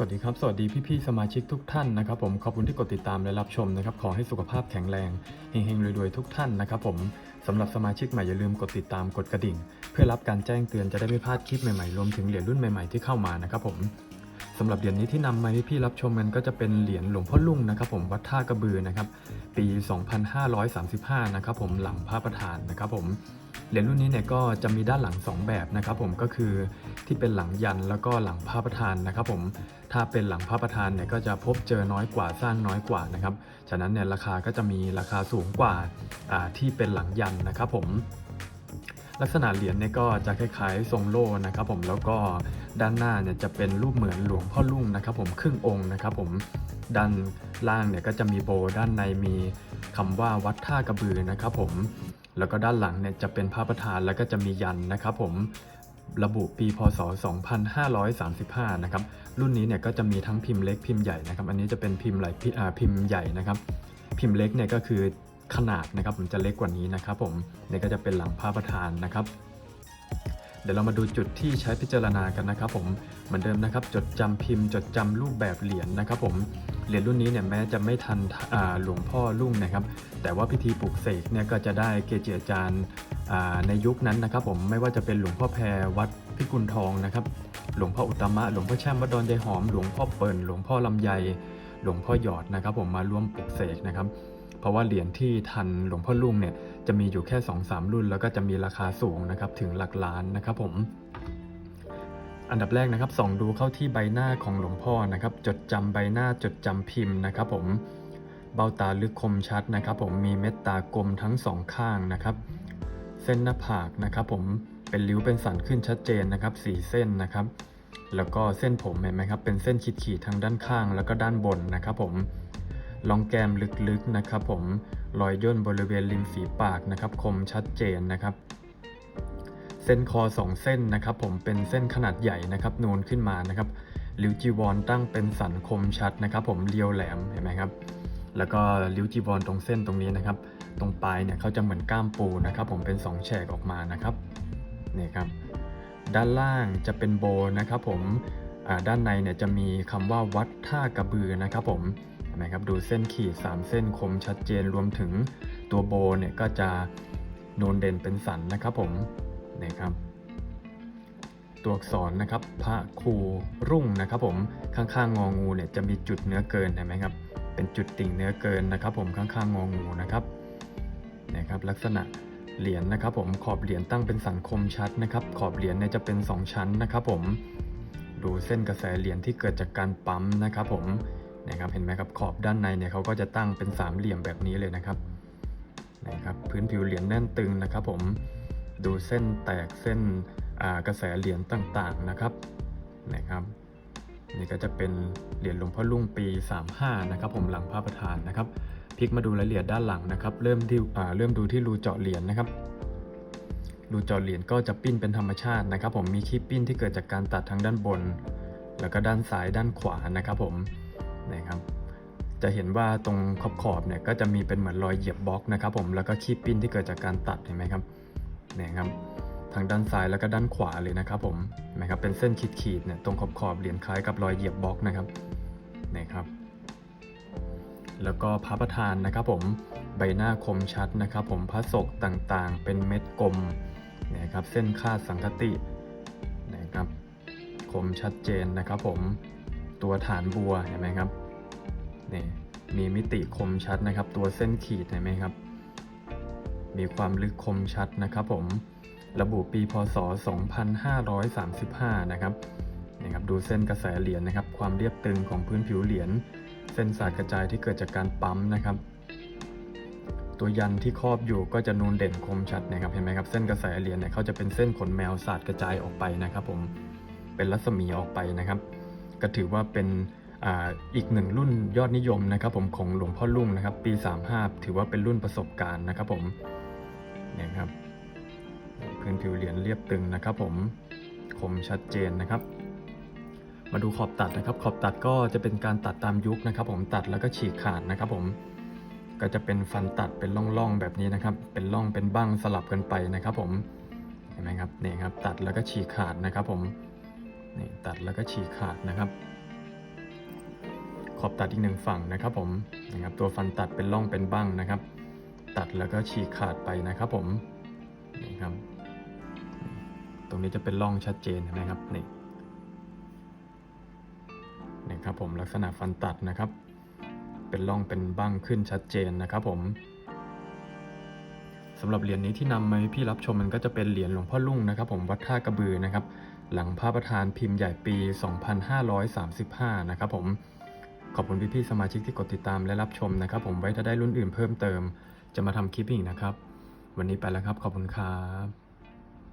สวัสดีครับ สวัสดีพี่ๆสมาชิกทุกท่านนะครับผมขอบคุณที่กดติดตามและรับชมนะครับขอให้สุขภาพแข็งแรงเฮงๆรวยๆทุกท่านนะครับผมสำหรับสมาชิกใหม่อย่าลืมกดติดตามกดกระดิ่ง เพื่อรับการแจ้งเตือนจะได้ไม่พลาดคลิปใหม่ๆรวมถึงเหรียญรุ่นใหม่ๆที่เข้ามานะครับผมสำหรับเหรียญนี้ที่นำมาให้พี่รับชมกันก็จะเป็นเหรียญหลวงพ่อลุ่งนะครับผมวัดท่ากระบือนะครับปี 2535 นะครับผมหลังพระประธานนะครับผม เหรียญรุ่นนี้เนี่ยก็จะมีด้านหลัง 2 แบบนะครับผมก็คือที่เป็นหลังยันแล้วก็หลังพระประธานนะครับผมถ้าเป็นหลังพระประธานเนี่ยก็จะพบเจอน้อยกว่าสร้างน้อยกว่านะครับฉะนั้นเนี่ยราคาก็จะมีราคาสูงกว่าที่เป็นหลังยันนะครับผมลักษณะเหรียญเนี่ยก็จะคล้ายๆทรงโล่นะครับผมแล้วก็ด้านหน้าเนี่ยจะเป็นรูปเหมือนหลวงพ่อลุ่งนะครับผมครึ่งองค์นะครับผมด้านล่างเนี่ยก็จะมีโบด้านในมีคำว่าวัดท่ากระบือนะครับผม แล้วก็ด้านหลังเนี่ยจะเป็นพระประธานแล้วก็จะมียันนะครับผมระบุปีพศ 2535 นะครับ รุ่นนี้เนี่ยก็จะมีทั้งพิมพ์เล็กพิมพ์ใหญ่นะครับ อันนี้จะเป็นพิมพ์หลพิอ่าพิมพ์ใหญ่นะครับ พิมพ์เล็กเนี่ยก็คือขนาดนะครับ ผมจะเล็กกว่านี้นะครับ ผมเนี่ยก็จะเป็นหลังพระประธานนะครับ เดี๋ยวเรามาดูจุดที่ใช้พิจารณากันนะครับ ผมเหมือนเดิมนะครับ จดจำพิมพ์ จดจำรูปแบบเหรียญนะครับ ผม เหรียญรุ่นนี้เนี่ยแม้จะไม่ทันหลวงพ่อรุ่งนะครับ แต่ว่าพิธีปลุกเสกเนี่ยก็จะได้เกจิอาจารย์ในยุคนั้นนะครับ ผมไม่ว่าจะเป็นหลวงพ่อแพรวัดพิกุลทองนะครับ หลวงพ่ออุตมะหลวงพ่อแช่มวัดดอนยายหอมหลวงพ่อเปิ่นหลวงพ่อลำไยหลวงพ่อหยอดนะครับ ผมมาร่วมปลุกเสกนะครับ เพราะว่าเหรียญที่ทันหลวงพ่อลุงเนี่ยจะมีอยู่แค่2อสรุ่น แล้วก็จะมีราคาสูงนะครับถึงหลักล้านนะครับผม อันดับแรกนะครับส่องดูเข้าที่ใบหน้าของหลวงพ่อนะครับ จดจำใบหน้าจดจำพิมพ์นะครับ ผมเบ้าตาลึกคมชัดนะครับ ผมมีเม็ดตากลมทั้งสองข้างนะครับ เส้นหน้าผากนะครับ ผมเป็นริ้วเป็นสันขึ้นชัดเจนนะครับสีเส้นนะครับ แล้วก็เส้นผมเห็นไหมครับ เป็นเส้นขีดๆทางด้านข้างแล้วก็ด้านบนนะครับ ผมลองแกมลึกๆนะครับ ผมรอยย่นบริเวณริมฝีปากนะครับ คมชัดเจนนะครับ เส้นคอสองเส้นนะครับผมเป็นเส้นขนาดใหญ่นะครับนูนขึ้นมานะครับริ้วจีวรตั้งเป็นสันคมชัดนะครับ ผมเรียวแหลมเห็นไหมครับ แล้วก็ริ้วจีวรตรงเส้นตรงนี้นะครับ ตรงปลายเนี่ยเขาจะเหมือนก้ามปูนะครับ ผมเป็น2แฉกออกมานะครับนี่ครับ ด้านล่างจะเป็นโบนะครับ ผมด้านในเนี่ยจะมีคำว่าวัดท่ากระบือนะครับ ผมเห็นไหมครับดูเส้นขีด 3 เส้นคมชัดเจนรวมถึงตัวโบเนี่ยก็จะนูนเด่นเป็นสันนะครับผม นี่ครับ ตัวอักษรนะครับพระครูรุ่งนะครับผมข้างๆงองูเนี่ยจะมีจุดเนื้อเกินเห็นไหมครับเป็นจุดติ่งเนื้อเกินนะครับ ผมข้างๆงองูนะครับนะครับลักษณะเหรียญนะครับผมขอบเหรียญตั้งเป็นสังคมชัดนะครับ ขอบเหรียญเนี่ยจะเป็น 2 ชั้นนะครับ ผมดูเส้นกระแสเหรียญที่เกิดจากการปั๊มนะครับ ผมนะครับเห็นไหมครับขอบด้านในเนี่ยเขาก็จะตั้งเป็นสามเหลี่ยมแบบนี้เลยนะครับนะครับพื้นผิวเหรียญแน่นตึงนะครับ ผม ดูเส้นแตกเส้นกระแสเหรียญต่างๆนะครับนะครับ นี่ก็จะเป็นเหรียญหลวงพ่อลุ่งปี 35 นะครับ ผมหลังพระประธานนะครับพลิกมาดูรายละเอียดด้านหลังนะครับ เริ่มที่เริ่มดูที่รูเจาะเหรียญนะครับรูเจาะเหรียญก็จะปิ้นเป็นธรรมชาตินะครับ ผมมีขี้ปิ้นที่เกิดจากการตัดทางด้านบน แล้วก็ด้านซ้ายด้านขวานะครับ ผมนะครับจะเห็นว่าตรงขอบขอบๆเนี่ยก็จะมีเป็นเหมือนรอยเหยียบบล็อกนะครับ ผมแล้วก็ขี้ปิ้นที่เกิดจากการตัดเห็นไหมครับ นี่ยครับทางด้านซ้ายแล้วก็ด้านขวาเลยนะครับผมเห็นไหมครับเป็นเส้นขีดๆเนี่ยตรงขอบขอบเหรียญคล้ายกับรอยเหยียบบล็อกนะครับนี่ครับ แล้วก็พระประธานนะครับผมใบหน้าคมชัดนะครับ ผมพระศกต่างๆ เป็นเม็ดกลมนะครับเส้นคาดสังคตินะครับคมชัดเจนนะครับผมตัวฐานบัวเห็นไหมครับนี่มีมิติคมชัดนะครับ ตัวเส้นขีดเห็นไหมครับ มีความลึกคมชัดนะครับผมระบุปีพศ 2535 นะครับนี่ครับดูเส้นกระแสเหรียญนะครับ ความเรียบตึงของพื้นผิวเหรียญเส้นสาดกระจายที่เกิดจากการปั๊มนะครับ ตัวยันที่ครอบอยู่ก็จะนูนเด่นคมชัดนะครับเห็นไหมครับเส้นกระแสเหรียญเนี่ยเขาจะเป็นเส้นขนแมวสาดกระจายออกไปนะครับ ผมเป็นรัศมีออกไปนะครับ ก็ถือว่าเป็นอ,อีกหนึ่งรุ่นยอดนิยมนะครับ ผมของหลวงพ่อลุ่งนะครับ ปี 35 ถือว่าเป็นรุ่นประสบการณ์นะครับ ผม เนี่ยครับพื้นผิวเหรียญเรียบตึงนะครับ ผมคมชัดเจนนะครับ มาดูขอบตัดนะครับ ขอบตัดก็จะเป็นการตัดตามยุคนะครับ ผมตัดแล้วก็ฉีกขาดนะครับผมก็จะเป็นฟันตัดเป็นร่องๆแบบนี้นะครับ เป็นร่องเป็นบ้างสลับกันไปนะครับ ผมเห็นไหมครับนี่ครับ ตัดแล้วก็ฉีกขาดนะครับ ผมนี่ตัดแล้วก็ฉีกขาดนะครับ ขอบตัดอีกหนึ่งฝั่งนะครับ ผมนะครับตัวฟันตัดเป็นร่องเป็นบ้างนะครับ ตัดแล้วก็ฉีกขาดไปนะครับผมนี่ครับ ตรงนี้จะเป็นร่องชัดเจนนไหมครับนี่นี่ครับผมลักษณะฟันตัดนะครับ เป็นร่องเป็นบ้างขึ้นชัดเจนนะครับผมสำหรับเหรียญนี้ที่นำมาให้พี่รับชมมันก็จะเป็นเหรียญหลวงพ่อลุ่งนะครับ ผมวัดท่ากระบือนะครับ หลังพระประธานพิมพ์ใหญ่ปี 2535 นะครับผมขอบคุณพี่ๆสมาชิกที่กดติดตามและรับชมนะครับ ผมไว้ถ้าได้รุ่นอื่นเพิ่มเติม จะมาทำคลิปอีกนะครับ วันนี้ไปแล้วครับ ขอบคุณครับ